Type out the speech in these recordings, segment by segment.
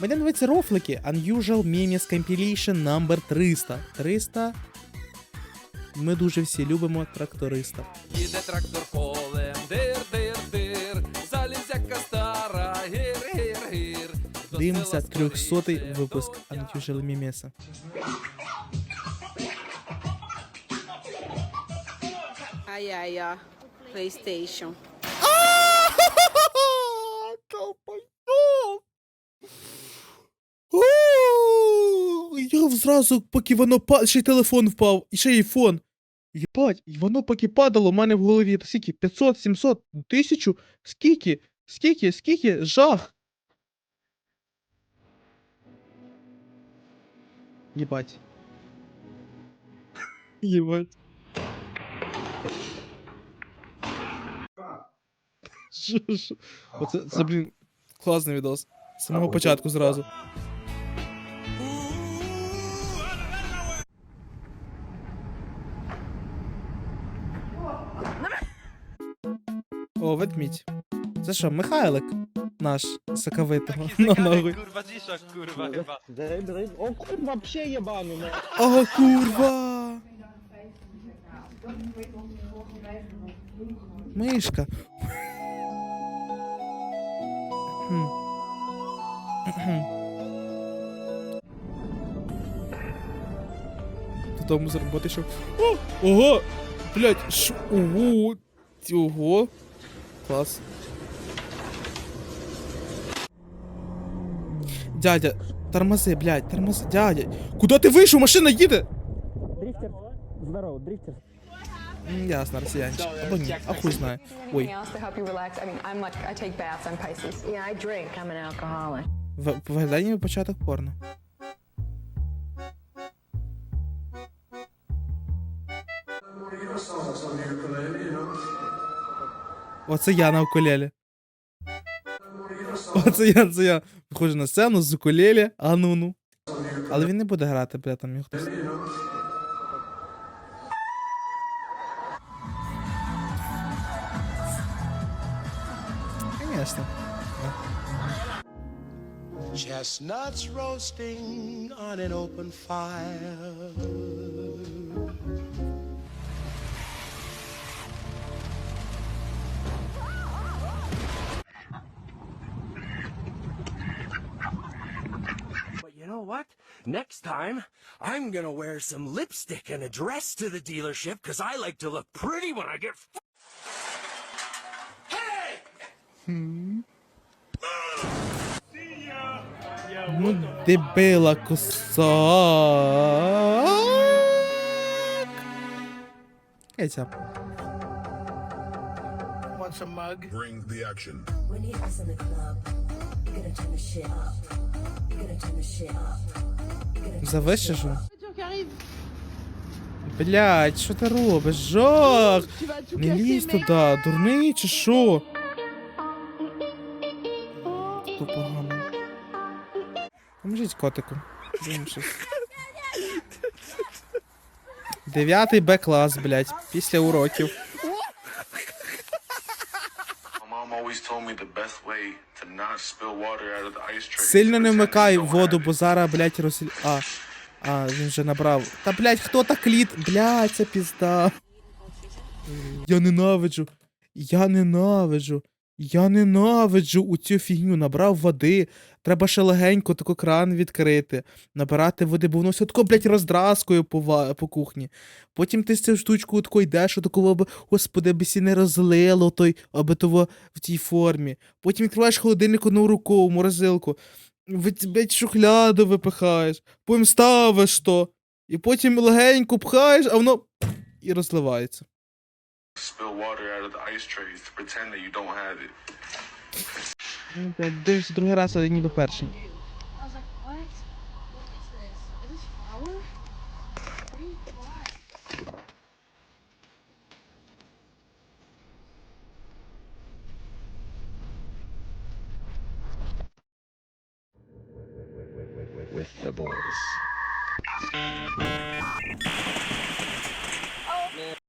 Мене називається рофлики Unusual Memes Compilation number 300. 300. Ми дуже всі любимо тракториста. Їде трактор полем, дир, дир, дир, залізяка стара, гір, гір, гір. До Дивимося села 300 скоріше, випуск до Unusual Memes. Ai, ai, ó. PlayStation. зразу, поки воно па... ще й телефон впав, і ще й айфон. Єбать, і воно поки падало, у мене в голові то скільки? 500, 700, 1000? Скільки? Скільки? Скільки? Жах. Єбать. Єбать. Що, що? Оце, це, блін, класний відос. З самого початку зразу. О, ведмідь. Це що, Михайлик? Наш соковитого. На ногу. Kurwa cisza, kurwa chyba. Дрейп. О, курва, вообще ебаный, на. О, курва! Мишка. Хм. Кхм. З роботи йшов. О! Ого! Блять, шо? Ого! Ого! Клас. Дядя, тормози, блядь, тормози, дядя. Куда ти вийшов? Машина їде! Дрифтер. Здорово, дрифтер. Ясно, росіянчик. Або ні, а хуй знає. Ой, Anything else to help you relax? I mean, I'm much. I Оце я на укулелі. Оце я, це я. Виходжу на сцену з укулелі, а ну ну. Але він не буде грати, бля, там його хтось. Конечно. Chestnuts roasting on an open fire. what? Next time, I'm gonna wear some lipstick and a dress to the dealership because I like to look pretty when I get. hey! Hmm. Debela kusak. up. Want some mug? Bring the action. When he was in the club, you're gonna turn the shit up. Завишиш? Блять, що ти робиш? Жах! Не лізь туди, дурний чи що? Тут погано. Поможіть котику. Дев'ятий Б-клас, блять, після уроків. Сильно не вмикай воду, бо зараз, блять, розсіль... А. А, він вже набрав. Та, блять, хто так кліт? Блять, це пізда. Я ненавиджу. Я ненавиджу. Я ненавиджу у цю фігню. Набрав води. Треба ще легенько тако кран відкрити. Набирати води, бо воно все тако, блять, роздраскує по, по кухні. Потім ти з цю штучку тако йдеш, такого, аби, господи, аби сі не розлило той, аби того в тій формі. Потім відкриваєш холодильник одну рукою, морозилку. Блять, шухляду випихаєш, потім ставиш то, і потім легенько пхаєш, а воно і розливається. Spill water out of the ice trays to pretend that you don't have it. Ну, Дивишся другий раз, але ніби перший. I was like, what? What is this? Is this flour? What are you, why? With the boys.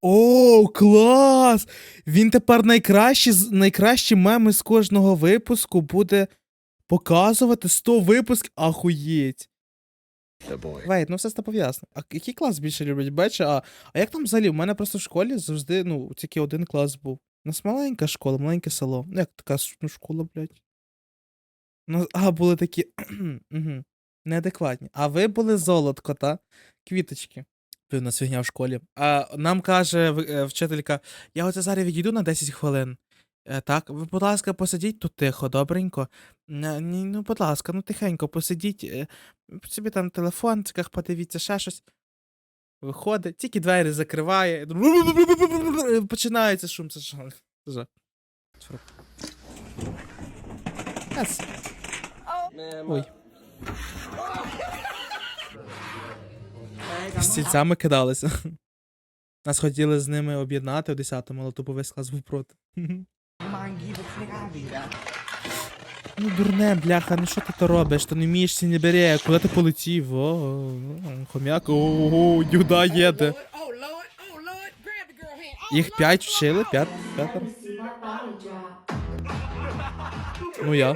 О, клас! Він тепер найкращі, найкращі меми з кожного випуску буде Показувати 100 випусків, ахуєть. Вейт, ну все тобою ясно. А який клас більше люблять? Б А? А як там взагалі? У мене просто в школі завжди, ну, тільки один клас був. У нас маленька школа, маленьке село. Ну, як така ну, школа, блядь. Ну, а, були такі. неадекватні. А ви були золотко, та? Квіточки. Ви нас фігня в школі. А нам каже е, вчителька: я оце зараз відійду на 10 хвилин. Е, Так, ви, будь ласка, посидіть тут тихо, добренько. Ні, ну, будь ласка, ну тихенько посидіть. е, собі там телефон, ціках подивіться, ще щось. Виходить, тільки двері закриває. Починається шум. Це що? Ой. Стільцями кидалися. Нас хотіли з ними об'єднати в 10-му, але тупо весь клас був проти. Ну, дурне, бляха, ну що ти то робиш? Ти не вмієш не бере, куди ти полетів? О, хомяк, ого, юда їде. Їх п'ять вчили, п'ять, п'ятеро. Ну я.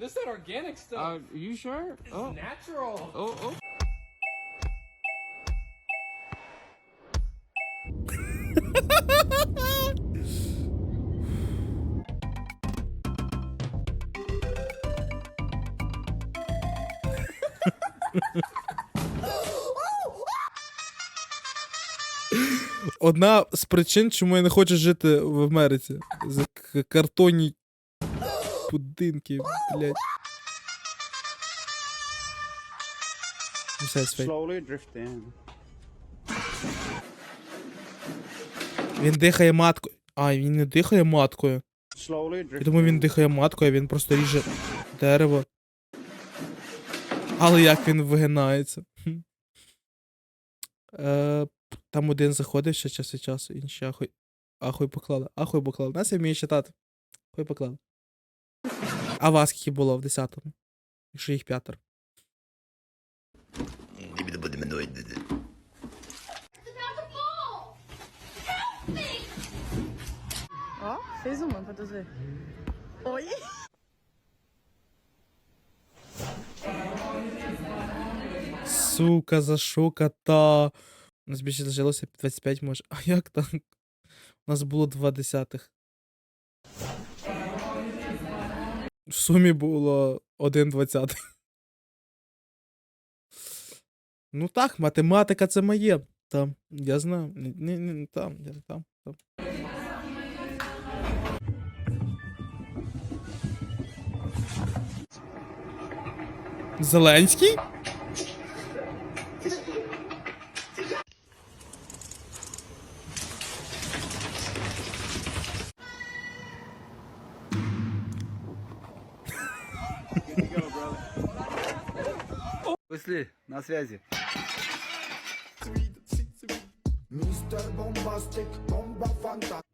This is organic stuff. Are you sure? This is natural. Oh, oh. Одна з причин, чому я не хочу жити в Америці. За картонні будинки, блядь. Все, свій. Slowly drifting. Він дихає маткою. А, він не дихає маткою. Slowly Я думаю, він дихає маткою, а він просто ріже дерево. Але як він вигинається. Е, там один заходив ще час від часу, інші ахуй. Ахуй поклали. Ахуй поклали. Нас я вмію читати. Ахуй поклали. А вас скільки було в 10-му? Якщо їх п'ятеро. Ver. Oi? Сука, за що кота? У нас більше лишилося 25 може. А як так? У нас було два десятих. В сумі було один двадцятий. Ну так, математика це моє. Там, я знаю. Ні, ні, там, я там, там. Зеленський? Мысли на связи. Мистер Бомбастик, бомба фантастик.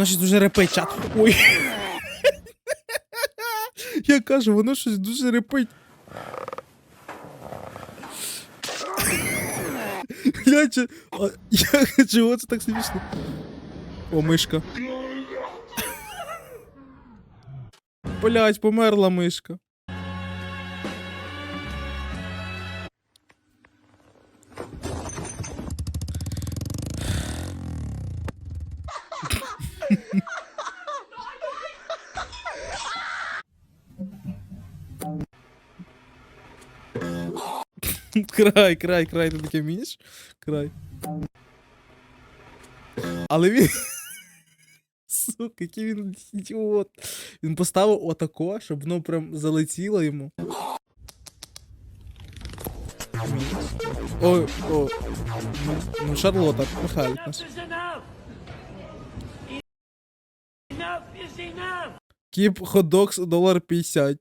Воно щось дуже репить, чат. Ой. Я кажу, воно щось дуже репить. Чи... Я чого це так смішно? О, мишка. Блять, померла мишка. Край, край, край, ти таке вмієш? Край. Але він. Сука, який він ідіот. Він поставив отако, щоб воно прям залетіло йому. Ой, о. Ну, Шарлота, Михайлик нас. Кіп ходокс долар 50.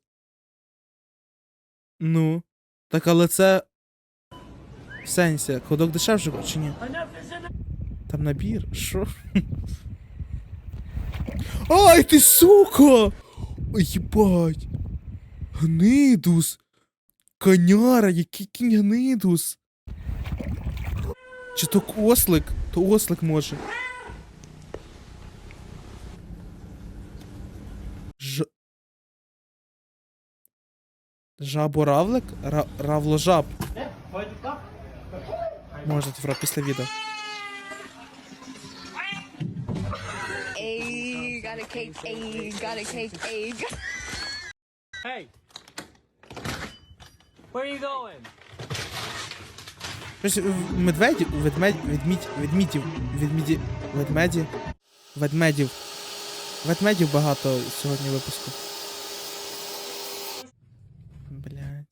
Ну. Так, але це. В сенсі, ходок дешевше чи ні? Там набір? Що? Ай, ти сука! Єбать! Гнидус! Коняра, який кінь гнидус. Чи то ослик? То ослик може. Ж... Жаборавлик? Ра... Равложаб. Можна типа після відео. Ayy, got a cake, ayy, got a cake, ayy. Hey! Where are you going? Щось в- медведі, ведмедь, ведмідь, ведмідів, ведміді, ведмеді, ведмедів. Ведмедів багато сьогодні випуску. Блядь.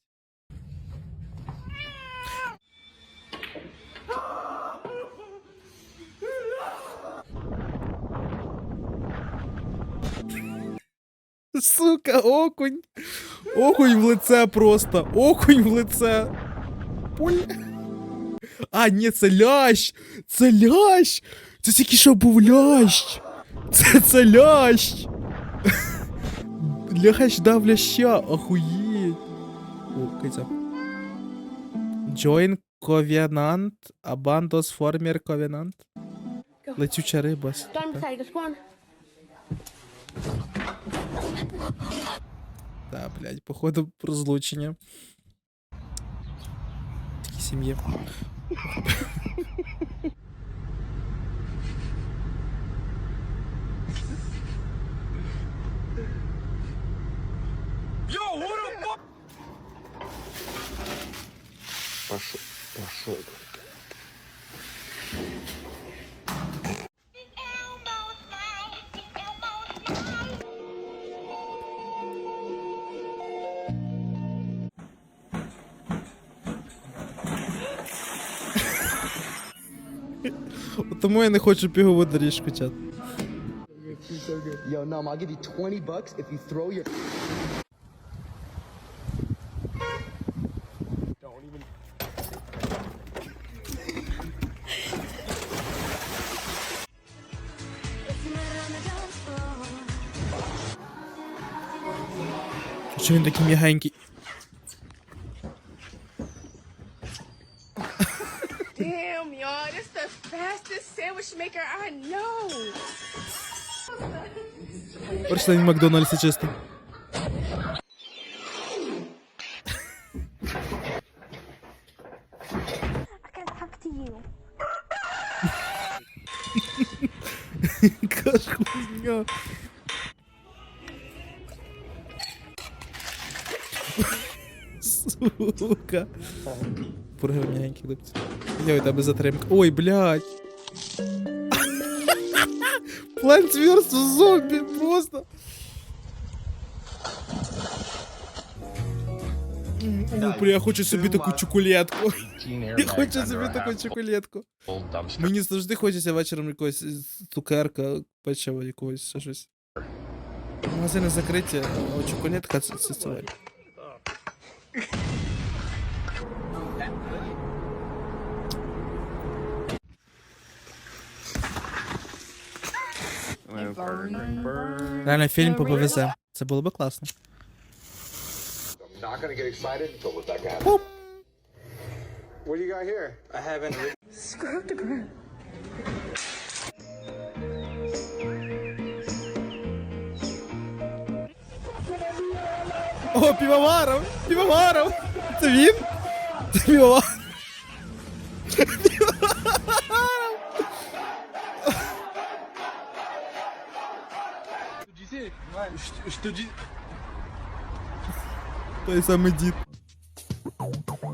Сука, окунь. Окунь в лице просто. Окунь в лице. Пуль. А, ні, це лящ! Це лящ! Це тільки що був лящ! Це, це лящ! Лящ дав ляща, охуєть! О, киця. Join Covenant, Abandos Former Covenant. Летюча риба. Done сука. beside us. Go on. Да, блядь, походу розлучення. Такі сім'ї. Пошел, пошел. Тому я не хочу пігову доріжку, чат. Yo, Num, I'll give you 20 bucks if you throw your. Що він такий м'ягенький? Sandwich maker I know. Прийшли в Макдональдсі чисто. I can talk to you. Яка ж хуйня. Сука. Бургер м'ягенький хлопці. Йой, тебе затримка. Ой, блядь. Plants vs. зомбі просто. Бля, я хочу собі таку чоколетку. Я хочу собі таку чоколетку. Мені завжди хочеться вечором якогось цукерка, печива якогось, ще щось. Магазини закриті, а чоколетка це, це, це. Реально фільм по БВЗ. Це було би класно. Not gonna get excited until the second half. Пум. What do you got here? I haven't. Screw up the ground. О, півоваров! Півоваров! Це він? Це півоваров. Той самий дід.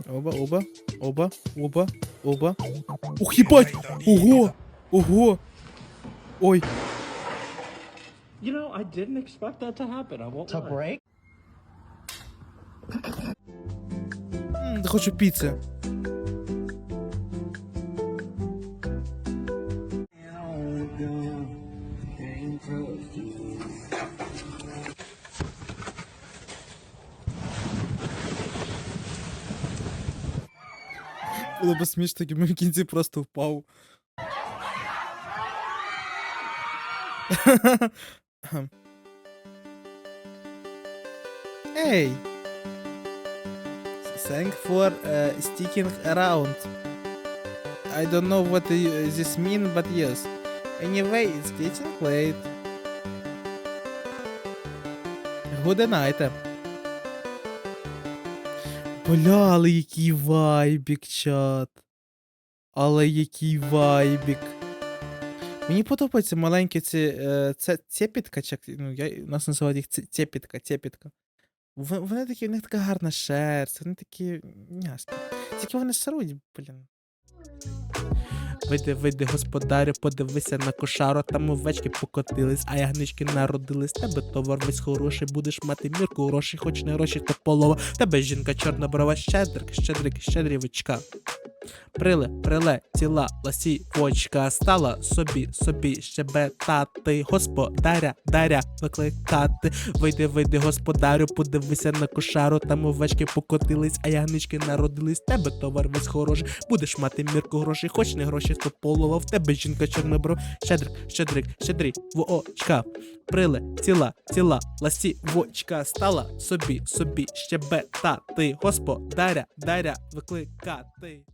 Оба, оба, оба, оба, оба. Ух, їбать! Ого! Ого! Ой. You know, I didn't expect that to happen. I won't To lie. break? Хочу піци. Було б смішно, якби в кінці просто впав. Ей! Thank for uh, sticking around. I don't know what uh, this mean, but yes. Anyway, it's getting late. Good night. Бля, але який вайбік, чат. Але який вайбік. Мені подобаються маленькі ці. Е, це цепітка, чи ну, я, у нас називають їх цепітка, цепітка. Вони такі, в них така гарна шерсть, вони такі. Тільки вони сарують, блін. Вийди, вийди, господарю, подивися на кошару, там овечки покотились, а ягнички народились. Тебе товар весь хороший, будеш мати мірку грошей, хоч не гроші, то полова. Тебе жінка чорна брова, щедрик, щедрик, щедрівочка. Приле, приле, ціла, ласівочка, стала собі, собі щебетати, господаря, даря, викликати. Вийди, вийди, господарю, подивися на кошару, там овечки покотились, а ягнички народились. Тебе товар весь хороший, будеш мати мірку грошей, хоч не гроші, то полова. В тебе жінка чорнобров, щедрик, щедрик, щедрі, воочка. Приле, ціла, ціла, ласівочка, стала собі, собі щебетати, господаря, даря, викликати.